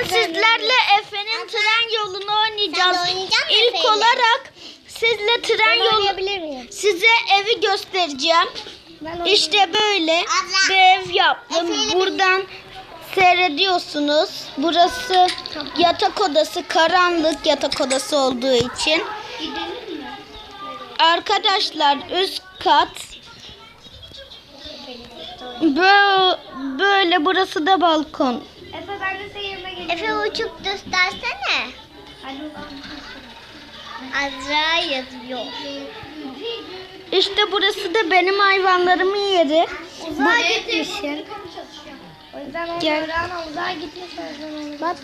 Bugün sizlerle Efe'nin tren yolunu oynayacağız. İlk Efe'yle? olarak sizle tren yolu size evi göstereceğim. İşte böyle Abla. bir ev yaptım. Efe'yle Buradan seyrediyorsunuz. Burası yatak odası, karanlık yatak odası olduğu için. Arkadaşlar üst kat Bö- böyle burası da balkon. Efe ben de. Efe uçup göstersene. Azra yazıyor. İşte burası da benim hayvanlarımın yeri. Uzağa gitmişsin. O yüzden onu Gel. uzağa gitmiş o yüzden Bak.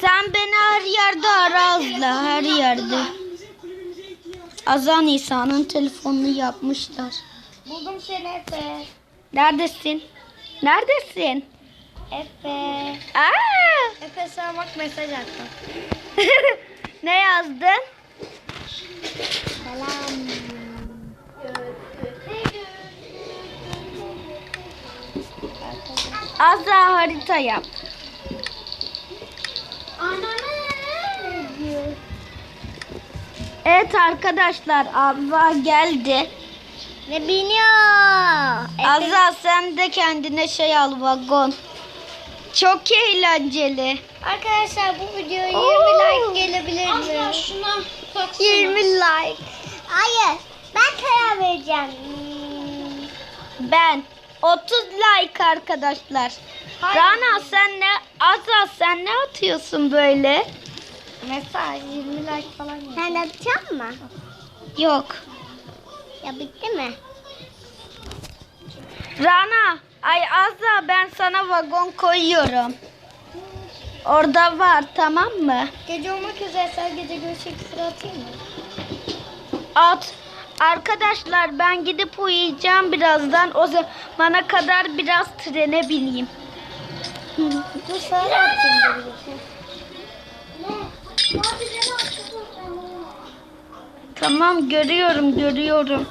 Sen beni her yerde ara Azla, her yerde. Azan İsa'nın telefonunu yapmışlar. Buldum seni Efe. Neredesin? Neredesin? Efe. Aa! Efe sana bak mesaj attım. ne yazdın? Selam. Azra harita yap. Evet arkadaşlar Azra geldi. Ne biniyor? Azra sen de kendine şey al vagon. Çok eğlenceli. Arkadaşlar bu videoya 20 Oo. like gelebilir mi? şuna 20 like. Hayır. Ben karar vereceğim. Ben 30 like arkadaşlar. Hayır. Rana sen ne Azra sen ne atıyorsun böyle? Mesaj 20 like falan. Sen atacak mı? Yok. Ya bitti mi? Rana ay Azra ben sana vagon koyuyorum. Orada var tamam mı? Gece olmak üzere sen gece görüşecek sıra atayım mı? At. Arkadaşlar ben gidip uyuyacağım birazdan. O zamana kadar biraz trene bineyim. Dur da atayım. Tamam görüyorum görüyorum.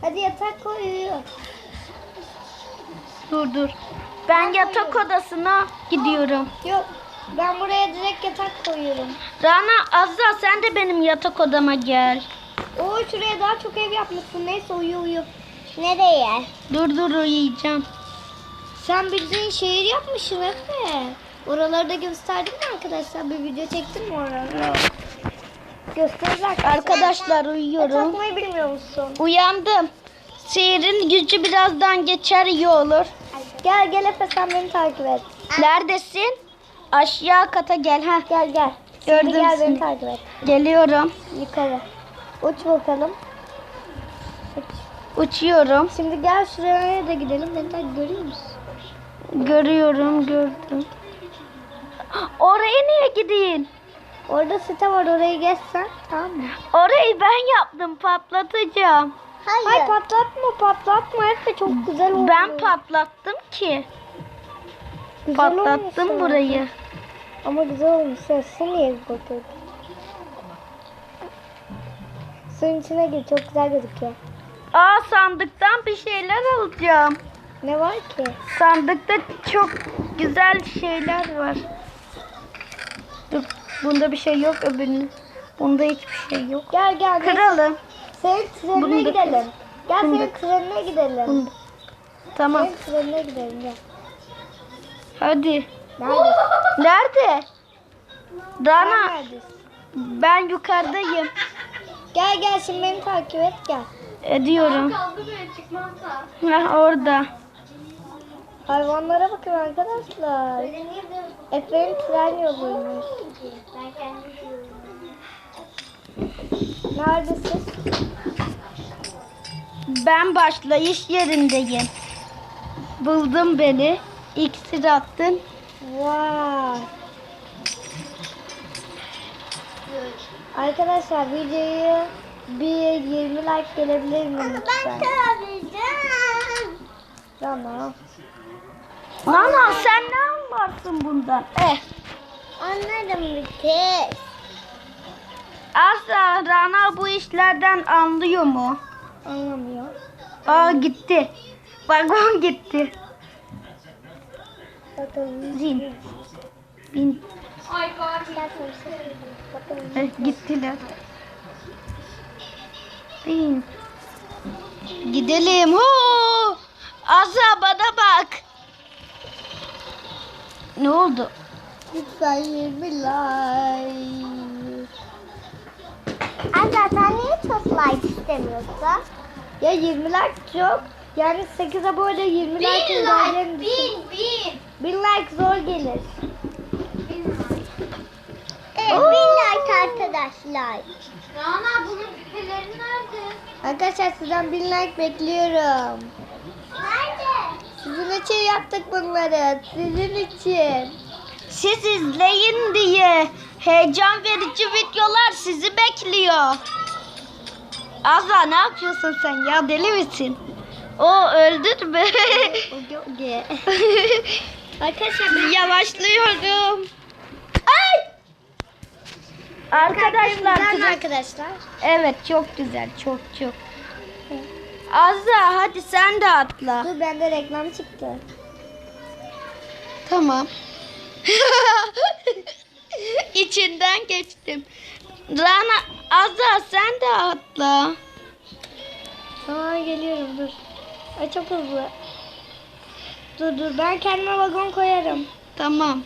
Hadi yatak koy uyu. Dur dur. Ben yatak odasına gidiyorum. Yok. Ben buraya direkt yatak koyuyorum. Rana Azra sen de benim yatak odama gel. Oo şuraya daha çok ev yapmışsın. Neyse uyu uyu. Nereye? Dur dur uyuyacağım. Sen bildiğin şehir yapmışsın Efe. Oraları da gösterdin mi arkadaşlar? Bir video çektin mi oraları? Gösteririz arkadaşlar. Arkadaşlar uyuyorum. atmayı bilmiyor musun? Uyandım. Sihirin gücü birazdan geçer iyi olur. Gel gel Efe sen beni takip et. Neredesin? Aşağı kata gel ha. Gel gel. Gördüm Şimdi gel seni. beni takip et. Geliyorum. Yukarı. Uç bakalım. Uç. Uçuyorum. Şimdi gel şuraya da gidelim. Beni takip görüyor musun? Görüyorum gördüm. Oraya niye gideyim? Orada site var orayı geçsen tamam mı? Orayı ben yaptım patlatacağım. Hayır. Hayır patlatma patlatma Efe çok güzel oldu. Ben patlattım ki. Güzel Patlattım olmuş burayı. Ama güzel olmuş. Sen su niye bakıyordun? Suyun içine gir çok güzel gözüküyor. Aa sandıktan bir şeyler alacağım. Ne var ki? Sandıkta çok güzel şeyler var. Dur, bunda bir şey yok öbürünün. Bunda hiçbir şey yok. Gel gel. gel. Senin trenine Bunu da gidelim. Gel senin trenine gidelim. Tamam. Senin trenine gidelim gel. Hadi. Nerede? Nerede? Dana. neredesin? Ben yukarıdayım. Gel gel şimdi beni takip et gel. Ediyorum. Heh, orada. Hayvanlara bakın arkadaşlar. Efe'nin tren yoluymuş. Neredesin? Ben başlayış yerindeyim. Buldun beni. İksir attın. Vay. Arkadaşlar videoyu bir 20 like gelebilir mi lütfen? Tamam. Nana sen ne anlarsın bundan? Eh. Anladım bir kez. Asla Rana bu işlerden anlıyor mu? Anlamıyor. Aa gitti. Vagon gitti. Zin. Bin. Eh, gittiler. Bin. Gidelim. Hoo! Azra bana bak. Ne oldu? Lütfen 20 like. Anne sen niye çok like istemiyorsun? Ya 20 like çok. Yani 8 abone 20 like geleceğini düşün. bin. 1000 like zor gelir. Evet, Oo. bin like arkadaşlar. Rana bunun küpeleri nerede? Arkadaşlar sizden 1000 like bekliyorum. Nerede? Sizin için yaptık bunları. Sizin için. Siz izleyin diye heyecan verici videolar sizi bekliyor. Azra ne yapıyorsun sen ya deli misin? O öldün mü? Arkadaşlar ben Yavaşlıyorum. Ay! Arkadaşlar güzel- arkadaşlar. evet çok güzel çok çok. Azra hadi sen de atla. Dur bende reklam çıktı. Tamam. İçinden geçtim. Rana Azra sen de atla. Tamam geliyorum dur. Ay çok hızlı. Dur dur ben kendime vagon koyarım. Tamam.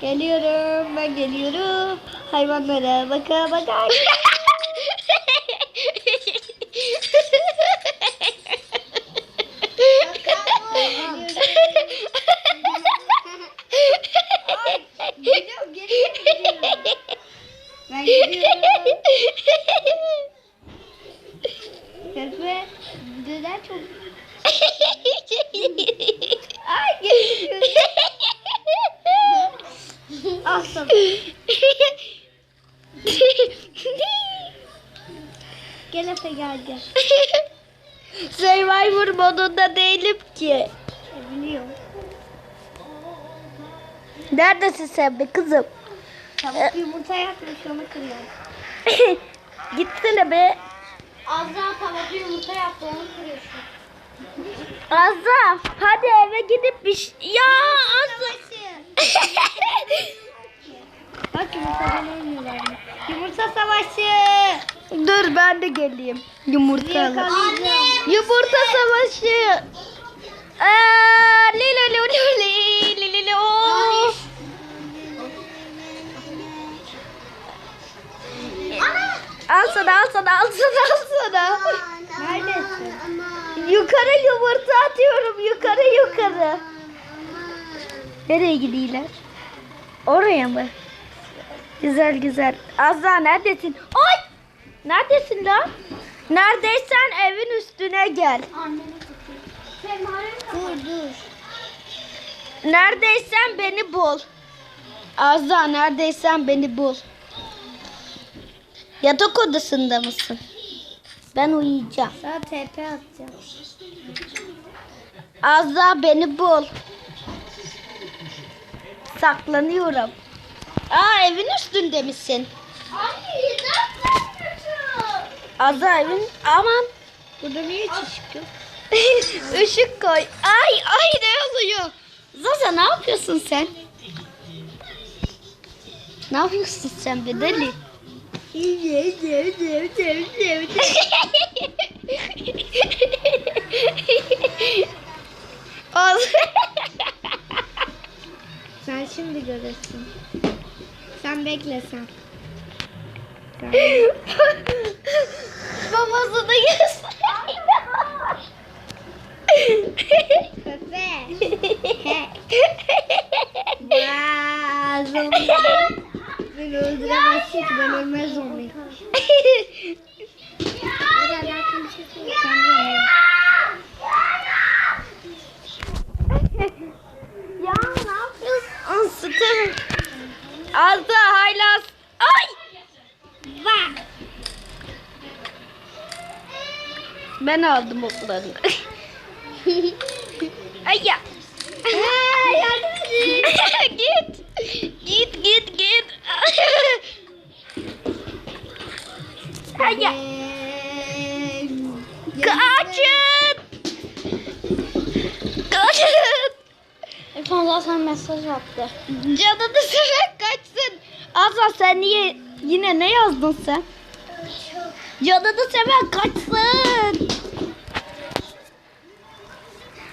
Geliyorum ben geliyorum. Hayvanlara baka baka. Pepe neden çok... Ay. Al sana. Gel Efe gel gel. Survivor modunda değilim ki. E, biliyorum. Neredesin sen be kızım? Tavuk yumurta yapmış onu kırıyorum. Gitsene be. Azra tavada yumurta yaptı onu kırıyorsun. Azra hadi eve gidip bir ş- Ya Azra. Bak yumurtadan oynuyorlar? Yumurta savaşı. Dur ben de geleyim. Yumurta. Yumurta savaşı. Aa, li li li li li li li li sana al sana al sana al sana. Neredesin? Yukarı yumurta atıyorum yukarı yukarı. Nereye gidiyorlar? Oraya mı? Güzel güzel. Azra neredesin? Ay! Neredesin lan? Neredeysen evin üstüne gel. Dur dur. Neredeysen beni bul. Azra neredeysen beni bul. Yatak odasında mısın? Ben uyuyacağım. Sana TP atacağım. Azra beni bul. Saklanıyorum. Aa evin üstünde misin? Kaçıyor? Azra evin aman Burada niye hiç ışık yok? ışık koy. Ay ay ne oluyor? Zaza ne yapıyorsun sen? Ne yapıyorsun sen be Az- Sen şimdi görürsün. Sen bekle sen. sen. Babasını göster. Beni öldüremezsin ki ben ölmez oyna. ya ne yapıyorsun? Sıtım. Azda haylaz. Ay! Bak. Ben aldım oklarını. Ay ya. Aa, yardım edin. git. Git git git. Ben- Kaçın. Kaçın. Sonra sen mesaj attı. Canını seven kaçsın. Azra sen niye yine ne yazdın sen? Canını seven kaçsın.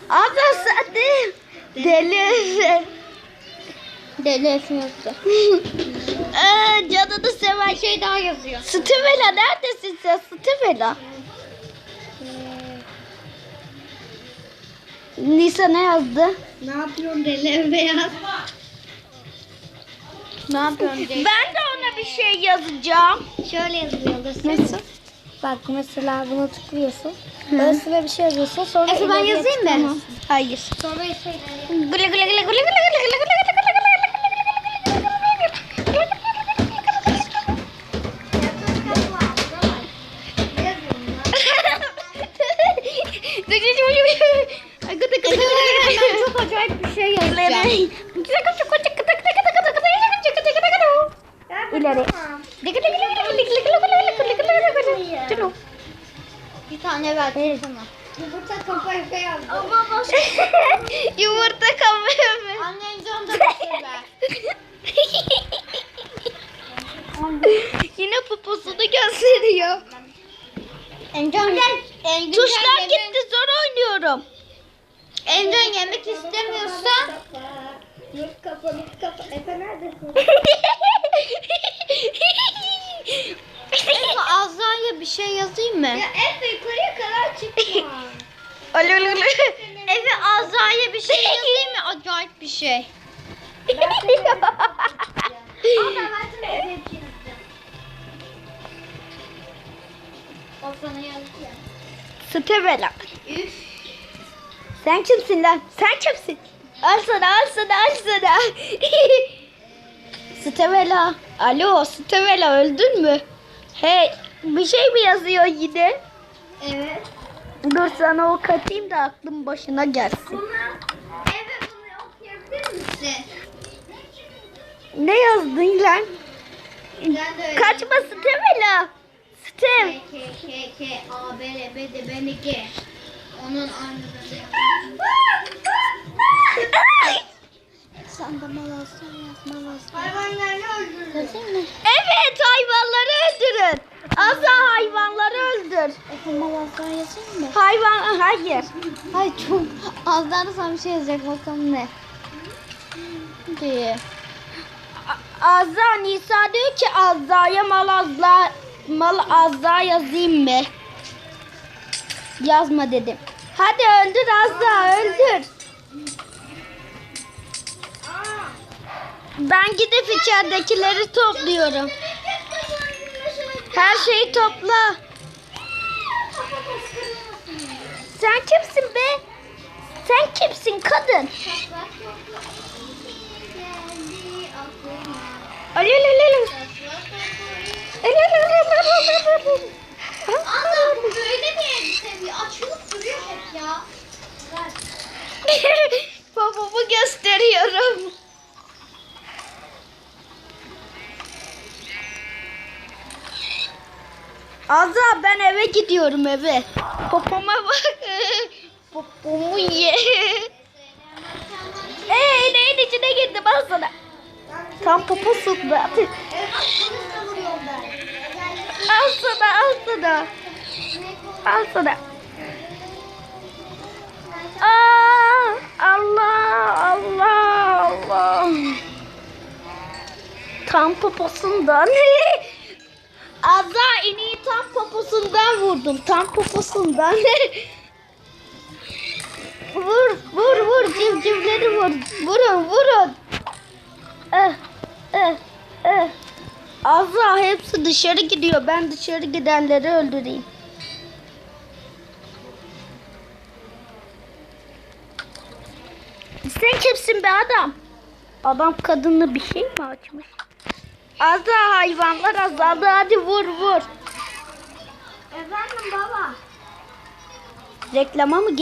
Azra sen de deli. Deli yazdı. Ee, canını seven şey daha yazıyor. Stivela neredesin sen Stivela? Nisa ne yazdı? Ne yapıyorsun deli beyaz? Ne yapıyorsun? Ben de ona bir şey yazacağım. Şöyle yazıyoruz. Nasıl? Bak mesela buna tıklıyorsun. Arasına bir şey yazıyorsun. Sonra Efe ben yazayım mı? Hayır. Sonra şey... Güle güle güle güle güle. İleri. Bir tane ver sana. Yumurta kafa Efe yazdı. Yumurta kabuğu mu? Annen can da şey. Yine poposunu gösteriyor. Encan Encan Tuşlar gitti zor oynuyorum. Encan yemek istemiyorsa Yurt yurt kafa. Efe neredesin? Azra'ya bir şey yazayım mı? Ya Efe yukarıya kadar çıkma. Alo alo alo. Efe Azra'ya bir şey yazayım mı? Acayip bir şey. O sana yazdı ya. Stevela. Üf. Sen kimsin lan? Sen kimsin? Al sana al sana al sana. Stevela. Alo Stevela öldün mü? Hey bir şey mi yazıyor yine? Evet. Dur sana o katayım da aklın başına gelsin. Bunu Efe bunu okuyabilir misin? Ne yazdın lan? Kaçma Stevela. Stev. K, K, K, K, A, B, L, B, D, B, N, G. Onun aynısı. Sen de malasın yaz, malasın. Hayvanlarını öldürün. Evet hayvanları öldürün. Azra hayvanları öldür. Efe malasın yazayım mı? Hayvan hayır. Ay çok az daha da sana bir şey yazacak bakalım ne. Diye. Azra Nisa diyor ki Azra'ya mal azla mal Azra yazayım mı? Yazma dedim. Hadi öldür Azra öldür. Ben gidip içeridekileri topluyorum. Her şeyi topla. Sen kimsin be? Sen kimsin kadın? Alo alo alo. Alo alo alo alo alo. Ana bu böyle bir elbise bir açılıp duruyor hep ya. Babamı gösteriyorum. Azra ben eve gidiyorum eve. Popoma bak. Popomu ye. Eee ineğin içine girdim al sana. Tam poposun ben. Al sana al sana. Al sana. Aa, Allah Allah Allah. Tam poposundan. Azza ineği tam poposundan vurdum. Tam poposundan. vur vur vur civcivleri vur. Vurun vurun. Eh, eh, eh. Azra hepsi dışarı gidiyor. Ben dışarı gidenleri öldüreyim. Sen kimsin be adam? Adam kadınlı bir şey mi açmış? Azra hayvanlar azaldı. Hadi vur vur. Efendim baba. Reklama mı gidiyor?